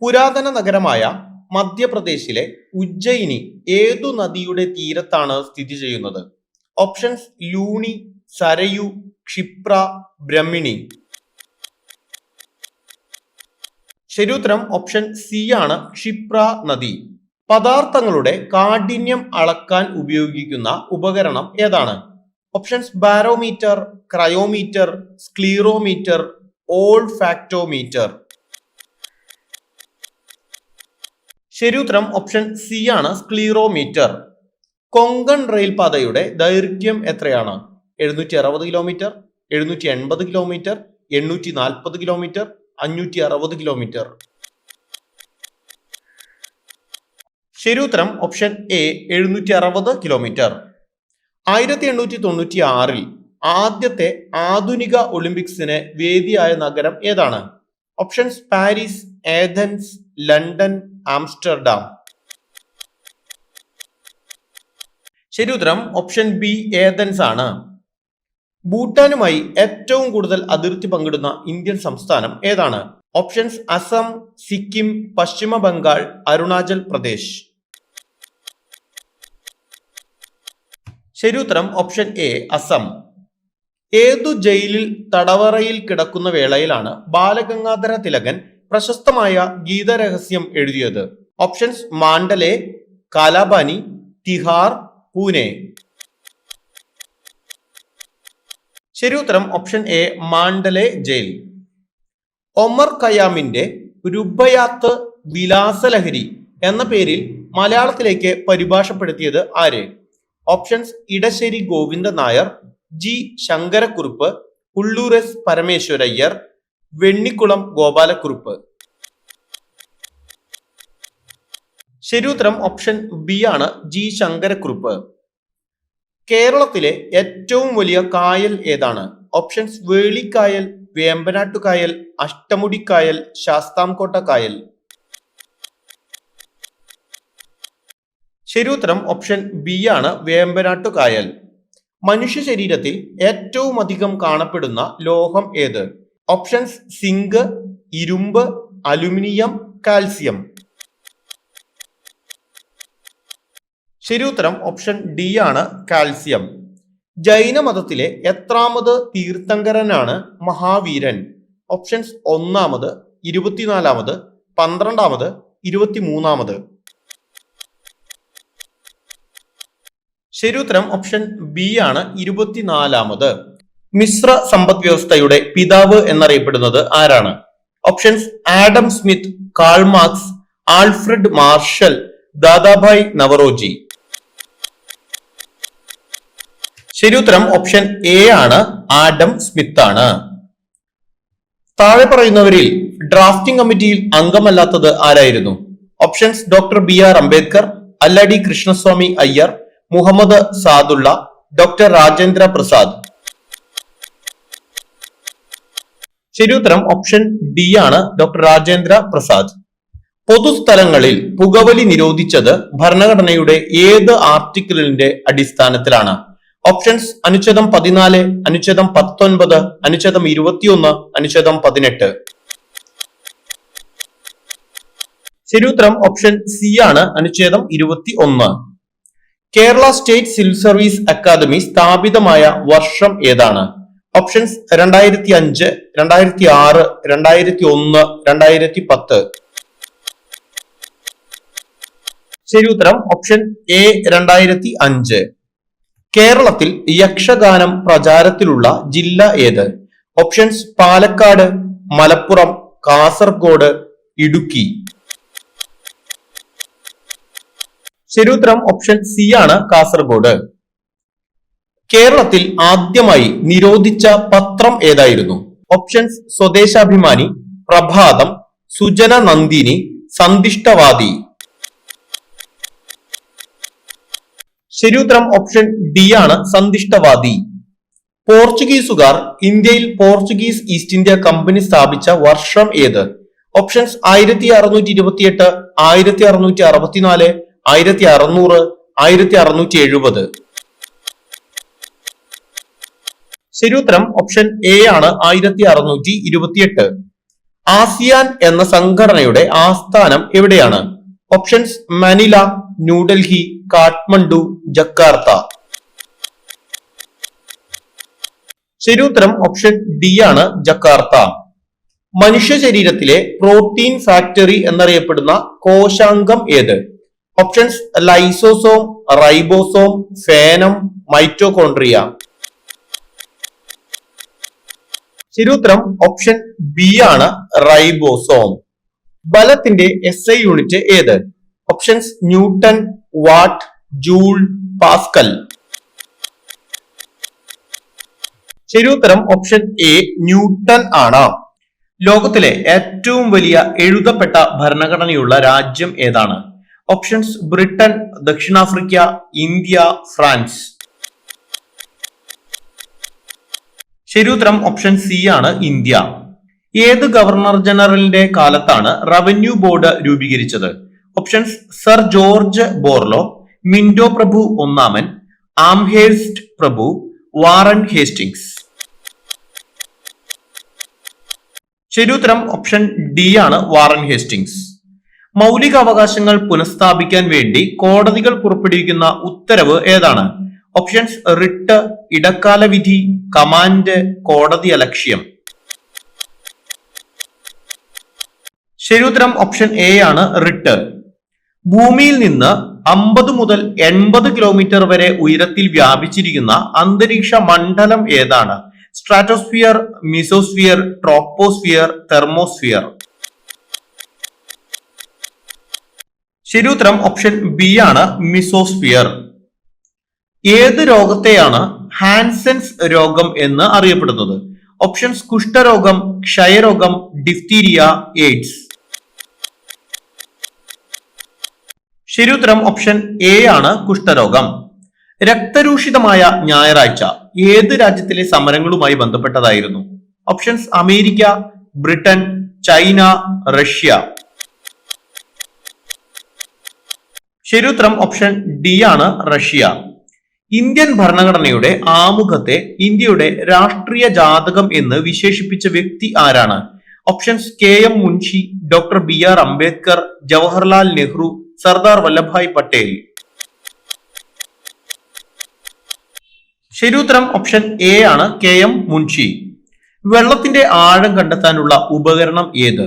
പുരാതന നഗരമായ മധ്യപ്രദേശിലെ ഉജ്ജയിനി ഏതു നദിയുടെ തീരത്താണ് സ്ഥിതി ചെയ്യുന്നത്? ഓപ്ഷൻസ് ലൂണി സരയു ക്ഷിപ്ര ബ്രഹ്മിണി. ശരിയുത്തരം ഓപ്ഷൻ സി ആണ് ക്ഷിപ്ര നദി. പദാർത്ഥങ്ങളുടെ കാഠിന്യം അളക്കാൻ ഉപയോഗിക്കുന്ന ഉപകരണം ഏതാണ്? Options barometer cryometer sclerometer olfactometer ശരിയുത്തരം ഓപ്ഷൻ സി ആണ് സ്ക്ലീറോമീറ്റർ കൊങ്കൺ റെയിൽപാതയുടെ ദൈർഘ്യം എത്രയാണ്? എഴുന്നൂറ്റി അറുപത് കിലോമീറ്റർ എഴുന്നൂറ്റി എൺപത് കിലോമീറ്റർ എണ്ണൂറ്റി നാൽപ്പത് കിലോമീറ്റർ അഞ്ഞൂറ്റി അറുപത് കിലോമീറ്റർ ശരിയുത്തരം ഓപ്ഷൻ എ എഴുന്നൂറ്റി അറുപത് കിലോമീറ്റർ ആയിരത്തി എണ്ണൂറ്റി തൊണ്ണൂറ്റി ആറിൽ ആദ്യത്തെ ആധുനിക ഒളിമ്പിക്സിന് വേദിയായ നഗരം ഏതാണ്? Options Paris Athens London Amsterdam. ശരി ഉത്തരം ഓപ്ഷൻ ബി ഏതൻസ് ആണ്. ഭൂട്ടാനുമായി ഏറ്റവും കൂടുതൽ അതിർത്തി പങ്കിടുന്ന ഇന്ത്യൻ സംസ്ഥാനം ഏതാണ്? ഓപ്ഷൻസ് അസം സിക്കിം പശ്ചിമ ബംഗാൾ അരുണാചൽ പ്രദേശ്. ശരി ഉത്തരം ഓപ്ഷൻ എ അസം. ഏതു ജയിലിൽ തടവറയിൽ കിടക്കുന്ന വേളയിലാണ് ബാലഗംഗാധര തിലകൻ പ്രശസ്തമായ ഗീതരഹസ്യം എഴുതിയത്. Options Mandalay Kalapani Tihar Pune. ശരി ഉത്തരം option A Mandalay jail. Omar ഖയാമിന്റെ Rubaiyat Vilasalahari എന്ന പേരിൽ മലയാളത്തിലേക്ക് പരിഭാഷപ്പെടുത്തിയത് ആര്? Options Edasseri Govinda Nair G Sankarakurup Ulloor S Parameswarayyar Vennikulam Gopalakurup. ശരിയുത്തരം ഓപ്ഷൻ ബി ആണ് ജി ശങ്കരക്കുറുപ്പ്. കേരളത്തിലെ ഏറ്റവും വലിയ കായൽ ഏതാണ്? ഓപ്ഷൻസ് വേളിക്കായൽ വേമ്പനാട്ടുകായൽ അഷ്ടമുടിക്കായൽ ശാസ്താംകോട്ട കായൽ ശരിയുത്തരം ഓപ്ഷൻ ബി ആണ് വേമ്പനാട്ടുകായൽ. മനുഷ്യ ശരീരത്തിൽ ഏറ്റവും അധികം കാണപ്പെടുന്ന ലോഹം ഏത്? ഓപ്ഷൻസ് സിങ്ക് ഇരുമ്പ് അലുമിനിയം കാൽസ്യം. ശരി ഉത്തരം ഓപ്ഷൻ ഡി ആണ് കാൽസ്യം. ജൈനമതത്തിലെ എത്രാമത് തീർത്ഥങ്കരനാണ് മഹാവീരൻ? ഓപ്ഷൻസ് ഒന്നാമത് ഇരുപത്തിനാലാമത് പന്ത്രണ്ടാമത് ഇരുപത്തിമൂന്നാമത്. ഉത്തരം ഓപ്ഷൻ ബി ആണ് ഇരുപത്തിനാലാമത്. മിശ്ര സമ്പദ് വ്യവസ്ഥയുടെ പിതാവ് എന്നറിയപ്പെടുന്നത് ആരാണ്? Options Adam Smith Karl Marx Alfred Marshall Dadabhai Naoroji. ശരി ഉത്തരം ഓപ്ഷൻ എ ആണ് ആഡം സ്മിത്ത് ആണ് താഴെ പറയുന്നവരിൽ ഡ്രാഫ്റ്റിംഗ് കമ്മിറ്റിയിൽ അംഗമല്ലാത്തത് ആരായിരുന്നു? Options doctor B R Ambedkar Alladi Krishnaswamy Iyer Muhammad Saadulla doctor Rajendra Prasad. ശരിയുത്തരം ഓപ്ഷൻ ഡി ആണ്. ഡോക്ടർ രാജേന്ദ്ര പ്രസാദ്. പൊതുസ്ഥലങ്ങളിൽ പുകവലി നിരോധിച്ചത് ഭരണഘടനയുടെ ഏത് ആർട്ടിക്കിളിന്റെ അടിസ്ഥാനത്തിലാണ്? ഓപ്ഷൻസ് അനുച്ഛേദം പതിനാല് അനുച്ഛേദം പത്തൊൻപത് അനുച്ഛേദം ഇരുപത്തിയൊന്ന് അനുച്ഛേദം പതിനെട്ട്. ശരിയുത്തരം ഓപ്ഷൻ സി ആണ്. അനുച്ഛേദം ഇരുപത്തി ഒന്ന് Kerala state civil service academy സ്ഥാപിതമായ വർഷം ഏതാണ്? ഓപ്ഷൻസ് രണ്ടായിരത്തി അഞ്ച് രണ്ടായിരത്തി ആറ് രണ്ടായിരത്തി ഒന്ന് രണ്ടായിരത്തി പത്ത് ശരി ഉത്തരം ഓപ്ഷൻ എ രണ്ടായിരത്തി അഞ്ച് കേരളത്തിൽ യക്ഷഗാനം പ്രചാരത്തിലുള്ള ജില്ല ഏത്? ഓപ്ഷൻസ് പാലക്കാട് മലപ്പുറം കാസർഗോഡ് ഇടുക്കി. ശരി ഉത്തരം ഓപ്ഷൻ സി ആണ് കാസർഗോഡ്. കേരളത്തിൽ ആദ്യമായി നിരോധിച്ച പത്രം ഏതായിരുന്നു? ഓപ്ഷൻസ് സ്വദേശാഭിമാനി പ്രഭാതം സുജന നന്ദിനി സന്തിഷ്ടവാദി ശരിയുത്തരം ഓപ്ഷൻ ഡി ആണ് സന്തിഷ്ടവാദി പോർച്ചുഗീസുകാർ ഇന്ത്യയിൽ പോർച്ചുഗീസ് ഈസ്റ്റ് ഇന്ത്യ കമ്പനി സ്ഥാപിച്ച വർഷം ഏത്? ഓപ്ഷൻസ് ആയിരത്തി അറുന്നൂറ്റി ഇരുപത്തിയെട്ട് ആയിരത്തി അറുന്നൂറ്റി അറുപത്തിനാല് ആയിരത്തി അറുന്നൂറ് ആയിരത്തി അറുന്നൂറ്റി എഴുപത് ശരിയുത്തരം ഓപ്ഷൻ എ ആണ് ആയിരത്തി അറുന്നൂറ്റി ഇരുപത്തിയെട്ട് ആസിയാൻ എന്ന സംഘടനയുടെ ആസ്ഥാനം എവിടെയാണ്? Options Manila New Delhi Kathmandu Jakarta. ശരിയുത്തരം ഓപ്ഷൻ ഡി ആണ് ജക്കാർത്ത. മനുഷ്യ ശരീരത്തിലെ പ്രോട്ടീൻ ഫാക്ടറി എന്നറിയപ്പെടുന്ന കോശാംഗം ഏത്? ഓപ്ഷൻസ് ലൈസോസോം റൈബോസോം ഫേനം മൈറ്റോകോൺട്രിയ ശരി ഉത്തരം ഓപ്ഷൻ ബി ആണ് റൈബോസോം ബലത്തിന്റെ എസ് ഐ യൂണിറ്റ് ഏത്? Options newton watt joule pascal ശരിയുത്തരം ഓപ്ഷൻ എ ന്യൂട്ടൺ ആണ്. ലോകത്തിലെ ഏറ്റവും വലിയ എഴുതപ്പെട്ട ഭരണഘടനയുള്ള രാജ്യം ഏതാണ്? ഓപ്ഷൻസ് ബ്രിട്ടൻ ദക്ഷിണാഫ്രിക്ക ഇന്ത്യ ഫ്രാൻസ്. ശരി ഉത്തരം ഓപ്ഷൻ സി ആണ് ഇന്ത്യ. ഏത് ഗവർണർ ജനറലിന്റെ കാലത്താണ് റവന്യൂ ബോർഡ് രൂപീകരിച്ചത്? Options sir George Barlow Minto പ്രഭു ഒന്നാമൻ ആംഹേഴ്സ്റ്റ് പ്രഭു വാറൻ ഹേസ്റ്റിംഗ്സ് ശരി ഉത്തരം ഓപ്ഷൻ ഡി ആണ് വാറൻ ഹേസ്റ്റിംഗ്സ് മൗലിക അവകാശങ്ങൾ പുനഃസ്ഥാപിക്കാൻ വേണ്ടി കോടതികൾ പുറപ്പെടുവിക്കുന്ന ഉത്തരവ് ഏതാണ്? ഓപ്ഷൻസ് റിട്ട് ഇടക്കാല വിധി കമാൻഡ് കോടതി അലക്ഷ്യം. ശരിയുത്തരം ഓപ്ഷൻ എ ആണ് റിട്ട്. ഭൂമിയിൽ നിന്ന് അമ്പത് മുതൽ എൺപത് കിലോമീറ്റർ വരെ ഉയരത്തിൽ വ്യാപിച്ചിരിക്കുന്ന അന്തരീക്ഷ മണ്ഡലം ഏതാണ്? സ്ട്രാറ്റോസ്ഫിയർ മിസോസ്ഫിയർ ട്രോപ്പോസ്ഫിയർ തെർമോസ്ഫിയർ ശരിയുത്തരം ഓപ്ഷൻ ബി ആണ് മിസോസ്ഫിയർ ഏത് രോഗത്തെയാണ് ഹാൻസെൻസ് രോഗം എന്ന് അറിയപ്പെടുന്നത്? ഓപ്ഷൻസ് കുഷ്ഠരോഗം ക്ഷയരോഗം ഡിഫ്തീരിയ എയ്ഡ്സ്. ശരി ഉത്തരം ഓപ്ഷൻ എ ആണ് കുഷ്ഠരോഗം. രക്തരൂഷിതമായ ഞായറാഴ്ച ഏത് രാജ്യത്തിലെ സമരങ്ങളുമായി ബന്ധപ്പെട്ടതായിരുന്നു? Options America Britain China Russia. ശരി ഉത്തരം ഓപ്ഷൻ ഡി ആണ് റഷ്യ. ഇന്ത്യൻ ഭരണഘടനയുടെ ആമുഖത്തെ ഇന്ത്യയുടെ രാഷ്ട്രീയ ജാതകം എന്ന് വിശേഷിപ്പിച്ച വ്യക്തി ആരാണ്? Options K M Munshi doctor B R Ambedkar Jawaharlal Nehru Sardar Vallabhbhai Patel. ശരിയുത്തരം option A K M Munshi Munshi. വെള്ളത്തിന്റെ ആഴം കണ്ടെത്താനുള്ള ഉപകരണം ഏത്?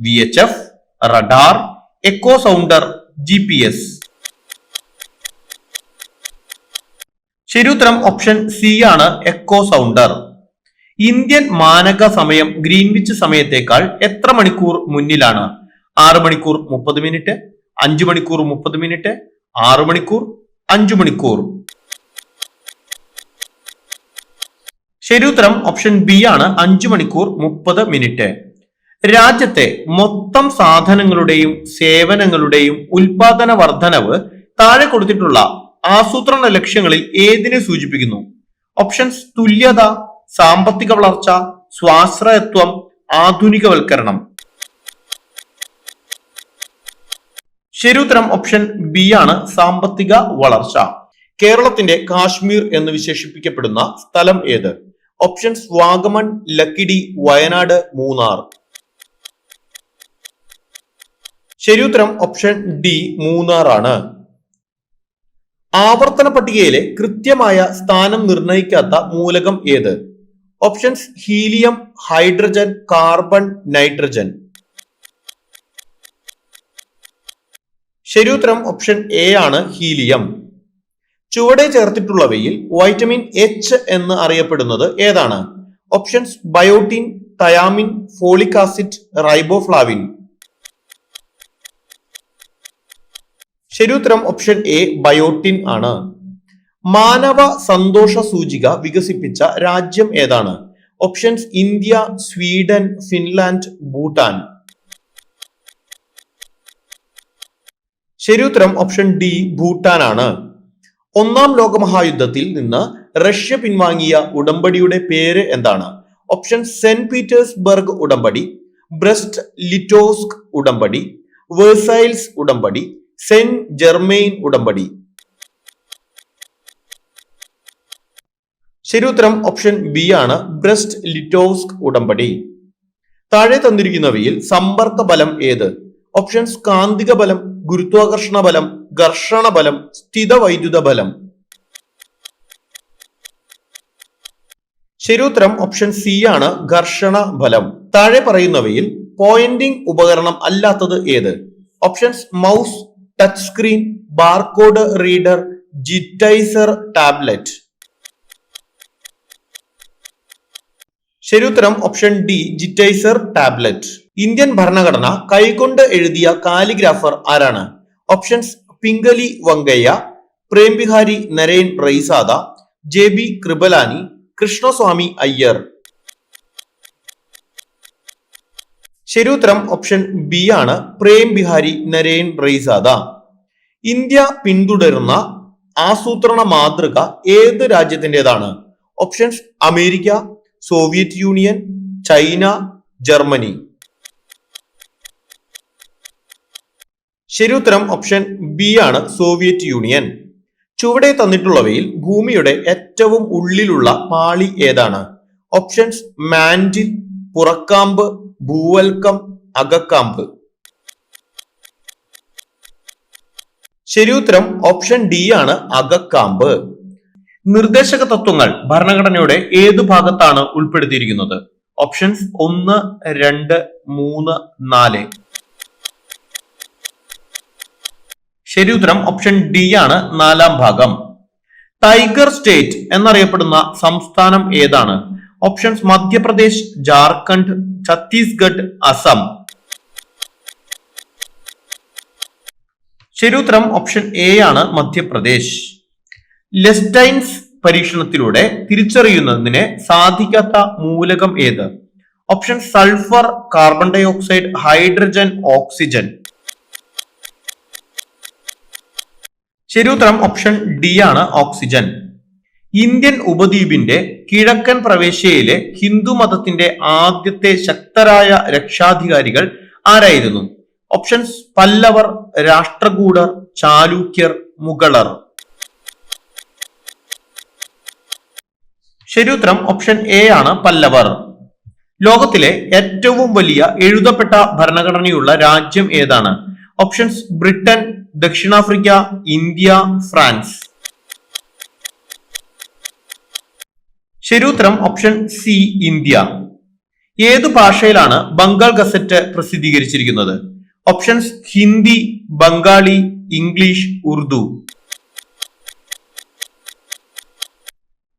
V H F radar echo sounder G P S ശരി ഉത്തരം ഓപ്ഷൻ സി ആണ് എക്കോ സൗണ്ടർ ഇന്ത്യൻ മാനക സമയം ഗ്രീൻവിച്ച് സമയത്തേക്കാൾ എത്ര മണിക്കൂർ മുന്നിലാണ്? ആറ് മണിക്കൂർ മുപ്പത് മിനിറ്റ് അഞ്ചു മണിക്കൂർ മുപ്പത് മിനിറ്റ് ആറ് മണിക്കൂർ അഞ്ചു മണിക്കൂർ. ശരിയുത്തരം ഓപ്ഷൻ ബി ആണ് അഞ്ചു മണിക്കൂർ മുപ്പത് മിനിറ്റ് രാജ്യത്തെ മൊത്തം സാധനങ്ങളുടെയും സേവനങ്ങളുടെയും ഉൽപാദന വർധനവ് താഴെ കൊടുത്തിട്ടുള്ള ആസൂത്രണ ലക്ഷ്യങ്ങളിൽ ഏതിനെ സൂചിപ്പിക്കുന്നു? ഓപ്ഷൻസ് തുല്യത സാമ്പത്തിക വളർച്ച സ്വാശ്രയത്വം ആധുനികവൽക്കരണം. ശരിയുത്തരം ഓപ്ഷൻ ബി ആണ് സാമ്പത്തിക വളർച്ച. കേരളത്തിന്റെ കാശ്മീർ എന്ന് വിശേഷിപ്പിക്കപ്പെടുന്ന സ്ഥലം ഏത്? ഓപ്ഷൻസ് വാഗമൺ ലക്കിടി വയനാട് മൂന്നാർ. ശരിയുത്തരം ഓപ്ഷൻ ഡി മൂന്നാർ ആണ് ആവർത്തന പട്ടികയിലെ കൃത്യമായ സ്ഥാനം നിർണയിക്കാത്ത മൂലകം ഏത്? Options helium hydrogen carbon nitrogen. ശരിയുത്തരം ഓപ്ഷൻ എ ആണ് ഹീലിയം. ചുവടെ ചേർത്തിട്ടുള്ളവയിൽ വൈറ്റമിൻ എച്ച് എന്ന് അറിയപ്പെടുന്നത് ഏതാണ്? Options biotin thiamine folic acid riboflavin ശരി ഉത്തരം ഓപ്ഷൻ എ ബയോട്ടിൻ ആണ്. മാനവ സന്തോഷ സൂചിക വികസിപ്പിച്ച രാജ്യം ഏതാണ്? Options India Sweden Finland Bhutan. ശരിയുത്തരം ഓപ്ഷൻ ഡി ഭൂട്ടാൻ ആണ്. ഒന്നാം ലോകമഹായുദ്ധത്തിൽ നിന്ന് റഷ്യ പിൻവാങ്ങിയ ഉടമ്പടിയുടെ പേര് എന്താണ്? ഓപ്ഷൻ സെന്റ് പീറ്റേഴ്സ്ബർഗ് ഉടമ്പടി ബ്രസ്റ്റ് ലിറ്റോസ്ക് ഉടമ്പടി വേഴ്സൈൽസ് ഉടമ്പടി സെന്റ് ജെർമെയിൻ ഉടമ്പടി. ശരി ഉത്തരം ഓപ്ഷൻ ബി ആണ് ബ്രസ്റ്റ് ലിറ്റോസ്ക് ഉടമ്പടി. താഴെ തന്നിരിക്കുന്നവയിൽ സമ്പർക്ക ബലം ഏത്? ഓപ്ഷൻസ് കാന്തിക ബലം ഗുരുത്വാകർഷണ ബലം ഘർഷണ ബലം സ്ഥിത വൈദ്യുത ബലം. ശരിയുത്തരം ഓപ്ഷൻ സി ആണ് ഘർഷണ ബലം. താഴെ പറയുന്നവയിൽ പോയിന്റിംഗ് ഉപകരണം അല്ലാത്തത് ഏത്? Options mouse touch screen barcode reader digitizer tablet. ശരിയുത്തരം option D digitizer tablet. Indian ഭരണഘടന കൈകൊണ്ട് എഴുതിയ കാലിഗ്രാഫർ ആരാണ്? Options Pingali Venkayya Prem Bihari Narain Raizada J B Kripalani Krishnaswami Iyer. ശരിയുത്തരം ഓപ്ഷൻ ബി ആണ്. പ്രേം ബിഹാരി നരേൻ റൈസാദ. ഇന്ത്യ പിന്തുടരുന്ന ആസൂത്രണ മാതൃക ഏത് രാജ്യത്തിന്റെതാണ്? Options America Soviet Union China Germany. ശരിയുത്തരം ഓപ്ഷൻ ബി ആണ് സോവിയറ്റ് യൂണിയൻ. ചുവടെ തന്നിട്ടുള്ളവയിൽ ഭൂമിയുടെ ഏറ്റവും ഉള്ളിലുള്ള പാളി ഏതാണ്? ഓപ്ഷൻസ് മാൻഡിൽ പുറക്കാമ്പ് ഭൂവൽക്കം അകക്കാമ്പ്. ശരിയുത്തരം ഓപ്ഷൻ ഡി ആണ് അകക്കാമ്പ്. നിർദ്ദേശക തത്വങ്ങൾ ഭരണഘടനയുടെ ഏതു ഭാഗത്താണ് ഉൾപ്പെടുത്തിയിരിക്കുന്നത്? ഓപ്ഷൻസ് ഒന്ന് രണ്ട് മൂന്ന് നാല്. ശരി ഉത്തരം ഓപ്ഷൻ ഡി ആണ് നാലാം ഭാഗം. ടൈഗർ സ്റ്റേറ്റ് എന്നറിയപ്പെടുന്ന സംസ്ഥാനം ഏതാണ്? ഓപ്ഷൻസ് മധ്യപ്രദേശ് ജാർഖണ്ഡ് ഛത്തീസ്ഗഡ് അസം ശരിയുത്തരം ഓപ്ഷൻ എ ആണ് മധ്യപ്രദേശ് ലെസ്റ്റൈൻസ് പരീക്ഷണത്തിലൂടെ തിരിച്ചറിയുന്നതിന് സാധിക്കാത്ത മൂലകം ഏത്? Option sulphur carbon dioxide hydrogen oxygen ശരിയുത്തരം ഓപ്ഷൻ ഡി ആണ് ഓക്സിജൻ ഇന്ത്യൻ ഉപദ്വീപിന്റെ കിഴക്കൻ പ്രവേശ്യയിലെ ഹിന്ദു മതത്തിന്റെ ആദ്യത്തെ ശക്തരായ രക്ഷാധികാരികൾ ആരായിരുന്നു? ഓപ്ഷൻസ് പല്ലവർ രാഷ്ട്രകൂടർ ചാലൂക്യർ മുഗളർ. ശരി ഉത്തരം ഓപ്ഷൻ എ ആണ് പല്ലവർ. ലോകത്തിലെ ഏറ്റവും വലിയ എഴുതപ്പെട്ട ഭരണഘടനയുള്ള രാജ്യം ഏതാണ്? ഓപ്ഷൻസ് ബ്രിട്ടൻ ദക്ഷിണാഫ്രിക്ക ഇന്ത്യ ഫ്രാൻസ്. ശരി ഉത്തരം ഓപ്ഷൻ സി ഇന്ത്യ. ഏതു ഭാഷയിലാണ് ബംഗാൾ ഗസറ്റ് പ്രസിദ്ധീകരിച്ചിരിക്കുന്നത്? ഓപ്ഷൻസ് ഹിന്ദി ബംഗാളി ഇംഗ്ലീഷ് ഉറുദു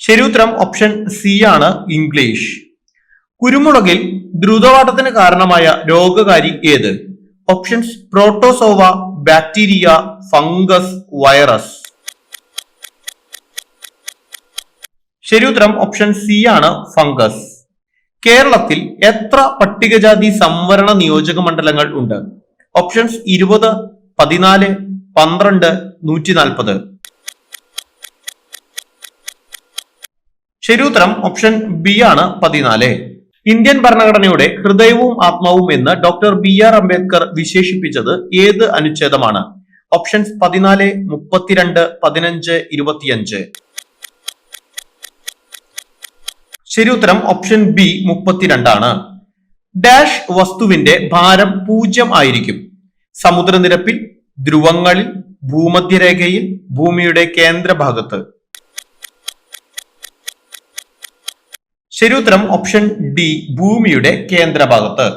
ശരിയുത്തരം ഓപ്ഷൻ സി ആണ് ഇംഗ്ലീഷ്. കുരുമുളകിൽ ദ്രുതവാട്ടത്തിന് കാരണമായ രോഗകാരി ഏത്? Options protozoa bacteria fungus virus ശരി ഉത്തരം ഓപ്ഷൻ സി ആണ് ഫംഗസ് കേരളത്തിൽ എത്ര പട്ടികജാതി സംവരണ നിയോജക മണ്ഡലങ്ങൾ ഉണ്ട്? ഓപ്ഷൻസ് ഇരുപത് പതിനാല് പന്ത്രണ്ട് നൂറ്റി നാൽപ്പത് ശരി ഉത്തരം ഓപ്ഷൻ ബി ആണ് പതിനാല്. ഇന്ത്യൻ ഭരണഘടനയുടെ ഹൃദയവും ആത്മാവും എന്ന് ഡോക്ടർ ബി ആർ അംബേദ്കർ വിശേഷിപ്പിച്ചത് ഏത് അനുച്ഛേദമാണ്? ഓപ്ഷൻസ് പതിനാല് മുപ്പത്തിരണ്ട് പതിനഞ്ച് ഇരുപത്തിയഞ്ച്. ശരി ഉത്തരം ഓപ്ഷൻ ബി മുപ്പത്തിരണ്ടാണ്. ഡാഷ് വസ്തുവിന്റെ ഭാരം പൂജ്യം ആയിരിക്കും. സമുദ്രനിരപ്പിൽ ധ്രുവങ്ങളിൽ ഭൂമധ്യരേഖയിൽ ഭൂമിയുടെ കേന്ദ്രഭാഗത്ത്. ശരി ഉത്തരം ഓപ്ഷൻ ഡി ഭൂമിയുടെ കേന്ദ്രഭാഗത്ത്.